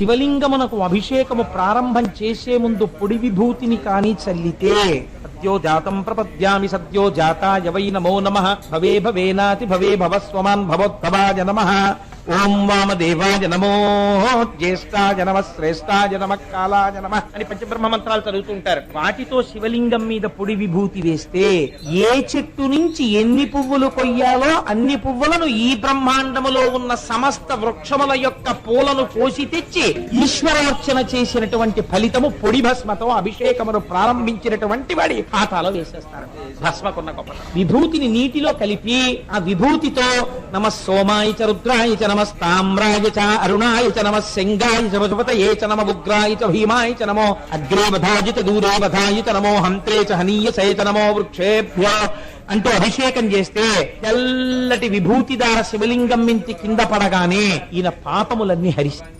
శివలింగమునకు అభిషేకము ప్రారంభం చేసే ముందు పొడి విభూతిని కాని చల్లితే సద్యో జాతం ప్రపద్యామి సద్యో జాతాయ వై నమో నమ. భవే భవేనాతి భవే భవస్వమాన్ భవోద్భవాయ నమ. ఓం వామదేవాయ నమో జ్యేష్ఠాయ నమ శ్రేష్ఠాయ నమ కాలాయ నమ అని పంచబ్రహ్మ మంత్రాలు చదువుతుంటారు. వాటితో శివలింగం మీద పొడి విభూతి వేస్తే ఏ చెట్టు నుంచి ఎన్ని పువ్వులు కొయ్యాలో అన్ని పువ్వులను ఈ బ్రహ్మాండములో ఉన్న సమస్త వృక్షముల యొక్క పూలను కోసి తెచ్చి ఈశ్వరార్చన చేసినటువంటి ఫలితము పొడి భస్మతో అభిషేకమును ప్రారంభించినటువంటి వాడి ఖాతాలో వేసేస్తారు. భస్మకున్న గొప్ప విభూతిని నీటిలో కలిపి ఆ విభూతితో నమ సోమాయిచ రుద్రాయిచ నమ నమస్తామ్రాయ చ అరుణాయ చ నమ శంగాయ చ వజపతయే చ నమ ఉగ్రాయ చ భీమాయ చ నమో అగ్రే వధాయ చ దూరే వధాయ చ నమో హంత్రే చ హనీయసే చ నమో వృక్షేభ్యో అంటూ అభిషేకం చేస్తే తెల్లటి విభూతిదార శివలింగం మించి కింద పడగానే ఈయన పాపములన్నీ హరిస్తాయి.